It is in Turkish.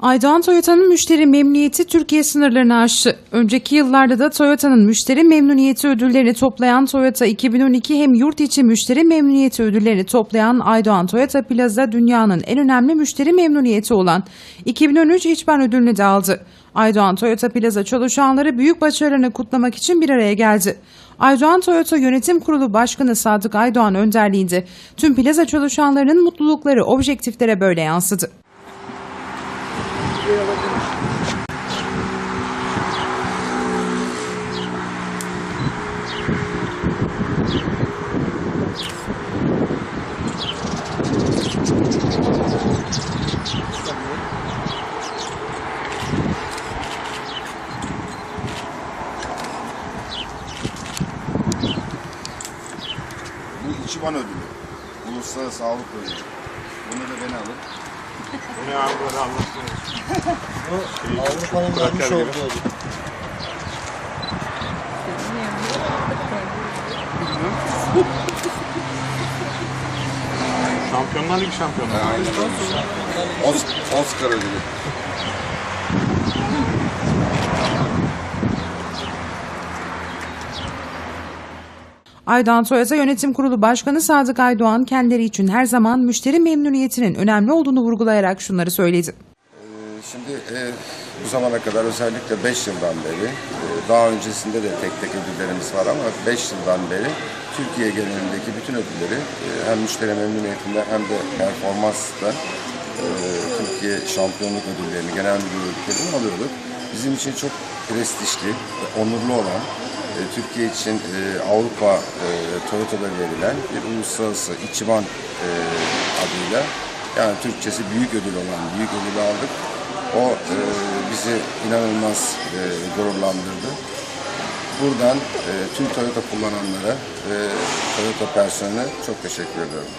Aydoğan Toyota'nın müşteri memnuniyeti Türkiye sınırlarını aştı. Önceki yıllarda da Toyota'nın müşteri memnuniyeti ödüllerini toplayan Toyota 2012 hem yurt içi müşteri memnuniyeti ödüllerini toplayan Aydoğan Toyota Plaza dünyanın en önemli müşteri memnuniyeti olan 2013 İçban ödülünü de aldı. Aydoğan Toyota Plaza çalışanları büyük başarılarını kutlamak için bir araya geldi. Aydoğan Toyota Yönetim Kurulu Başkanı Sadık Aydoğan önderliğinde tüm plaza çalışanlarının mutlulukları objektiflere böyle yansıdı. Bu İçiban ödülü. Uluslararası Sağlık Ödülü. Bunu da beni alın. Ne abi böyle anlatıyorsun? Avrupa'nın vermiş olduğu ödül. Şampiyonlar Ligi şampiyonu. Aynen Oscar ödülü. Aydoğan Toyota Yönetim Kurulu Başkanı Sadık Aydoğan kendileri için her zaman müşteri memnuniyetinin önemli olduğunu vurgulayarak şunları söyledi. Ee, Şimdi e, bu zamana kadar özellikle 5 yıldan beri, e, daha öncesinde de tek tek ödüllerimiz var ama 5 yıldan beri Türkiye genelindeki bütün ödülleri e, hem müşteri memnuniyetinde hem de performansta e, Türkiye şampiyonluk ödüllerini, genel müdür ödüllerini alıyorduk. Bizim için çok prestijli, ve onurlu olan, Türkiye için e, Avrupa e, Toyota'da verilen bir uluslararası İçiban e, adıyla yani Türkçesi büyük ödül olan büyük ödülü aldık. O e, bizi inanılmaz e, gururlandırdı. Buradan e, tüm Toyota kullananlara ve Toyota personeline çok teşekkür ediyorum.